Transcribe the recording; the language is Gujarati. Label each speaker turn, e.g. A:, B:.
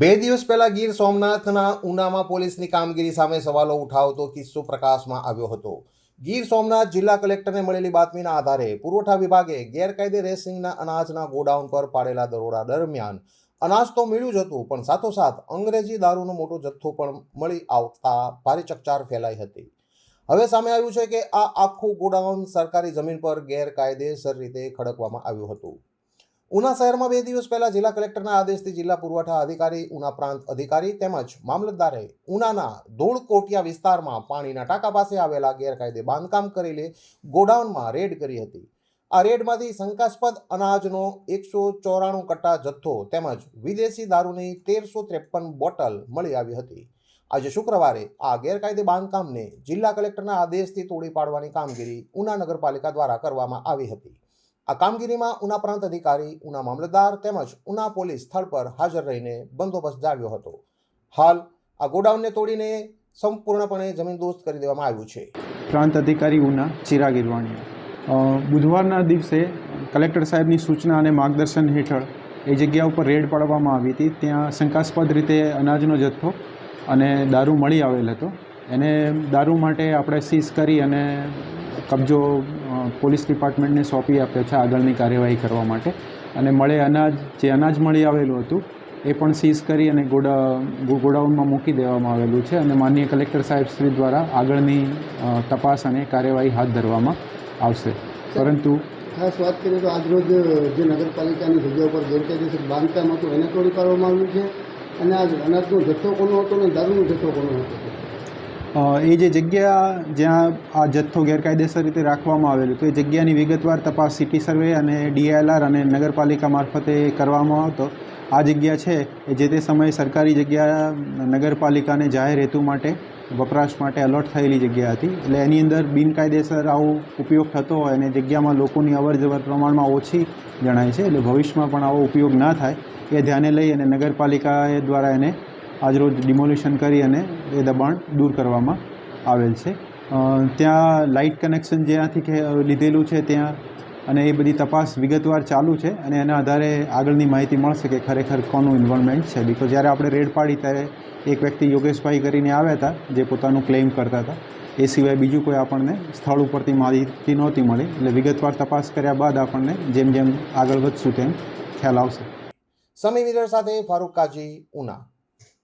A: બે દિવસ પહેલા ગીર સોમનાથના ઉનામાં પોલીસની કામગીરી સામે સવાલો ઉઠાવતો કિસ્સો પ્રકાશમાં આવ્યો હતો. ગીર સોમનાથ જિલ્લા કલેક્ટરને મળેલી બાતમીના આધારે પુરવઠા વિભાગે ગેરકાયદે રેસિંગના અનાજના ગોડાઉન પર પાડેલા દરોડા દરમિયાન અનાજ તો મળ્યું જ હતું, પણ સાથોસાથ અંગ્રેજી દારૂનો મોટો જથ્થો પણ મળી આવતા ભારે ચકચાર ફેલાઈ હતી. હવે સામે આવ્યું છે કે આ આખું ગોડાઉન સરકારી જમીન પર ગેરકાયદેસર રીતે ખડકવામાં આવ્યું હતું. ઉના શહેરમાં બે દિવસ પહેલા જિલ્લા કલેક્ટરના આદેશથી જિલ્લા પુરવઠા અધિકારી, ઉના પ્રાંત અધિકારી તેમજ મામલતદારે ઉનાના ધૂળકોટિયા વિસ્તારમાં પાણીના ટાંકા પાસે આવેલા ગેરકાયદે બાંધકામ કરેલી ગોડાઉનમાં રેડ કરી હતી. આ રેડમાંથી શંકાસ્પદ અનાજનો એકસો ચોરાણું કટ્ટા જથ્થો તેમજ વિદેશી દારૂની તેરસો ત્રેપન બોટલ મળી આવી હતી. આજે શુક્રવારે આ ગેરકાયદે બાંધકામને જિલ્લા કલેક્ટરના આદેશથી તોડી પાડવાની કામગીરી ઉના નગરપાલિકા દ્વારા કરવામાં આવી હતી. આ કામગીરીમાં ઉના પ્રાંત અધિકારી, ઉના મામલતદાર તેમજ ઉના પોલીસ સ્થળ પર હાજર રહીને બંદોબસ્ત જાળવ્યો હતો. હાલ આ ગોડાઉનને તોડીને સંપૂર્ણપણે જમીનદોસ્ત કરી દેવામાં આવ્યું છે.
B: પ્રાંત અધિકારી ઉના ચિરાગ ઇરવાણીયા. બુધવારના દિવસે કલેક્ટર સાહેબની સૂચના અને માર્ગદર્શન હેઠળ એ જગ્યા ઉપર રેડ પાડવામાં આવી હતી. ત્યાં શંકાસ્પદ રીતે અનાજનો જથ્થો અને દારૂ મળી આવેલ હતો. એને દારૂ માટે આપણે સીઝ કરી અને કબજો પોલીસ ડિપાર્ટમેન્ટને સોંપી આપ્યો છે આગળની કાર્યવાહી કરવા માટે. અને મળે અનાજ, જે અનાજ મળી આવેલું હતું, એ પણ સીઝ કરી અને ગોડા ગોડાઉનમાં મૂકી દેવામાં આવેલું છે. અને માનનીય કલેક્ટર સાહેબ શ્રી દ્વારા આગળની તપાસ અને કાર્યવાહી હાથ ધરવામાં આવશે. પરંતુ
C: ખાસ વાત કરીએ તો આજરોજ જે નગરપાલિકાની જગ્યા ઉપર ગેરકાયદેસર બાંધકામ હતું, એને તોડી પાડવામાં આવ્યું છે. અને આ અનાજનો જથ્થો કોનો હતો અને દારૂનો જથ્થો કોનો હતો?
B: એ જે જગ્યા જ્યાં આ જથ્થો ગેરકાયદેસર રીતે રાખવામાં આવેલું તો એ જગ્યાની વિગતવાર તપાસ સિટી સર્વે અને ડીએલઆર અને નગરપાલિકા મારફતે કરવામાં આવતો. આ જગ્યા છે એ જે તે સમયે સરકારી જગ્યા, નગરપાલિકાને જાહેર હેતુ માટે, વપરાશ માટે અલોટ થયેલી જગ્યા હતી. એટલે એની અંદર બિનકાયદેસર આવો ઉપયોગ થતો હોય અને જગ્યામાં લોકોની અવર જવર પ્રમાણમાં ઓછી જણાય છે, એટલે ભવિષ્યમાં પણ આવો ઉપયોગ ના થાય, એ ધ્યાને લઈ અને નગરપાલિકા દ્વારા એને આજરોજ ડિમોલિશન કરી અને એ દબાણ દૂર કરવામાં આવેલ છે. ત્યાં લાઇટ કનેક્શન જ્યાંથી કે લીધેલું છે ત્યાં અને એ બધી તપાસ વિગતવાર ચાલુ છે અને એના આધારે આગળની માહિતી મળશે કે ખરેખર કોનું ઇન્વોલ્વમેન્ટ છે. બીકોઝ જ્યારે આપણે રેડ પાડી ત્યારે એક વ્યક્તિ યોગેશભાઈ કરીને આવ્યા હતા, જે પોતાનું ક્લેમ કરતા હતા. એ સિવાય બીજું કોઈ આપણને સ્થળ ઉપરથી માહિતી નહોતી મળી. એટલે વિગતવાર તપાસ કર્યા બાદ આપણને જેમ જેમ આગળ વધશું તેમ ખ્યાલ આવશે.
A: સમી મિરર સાથે ફારૂક કાજી, ઉના.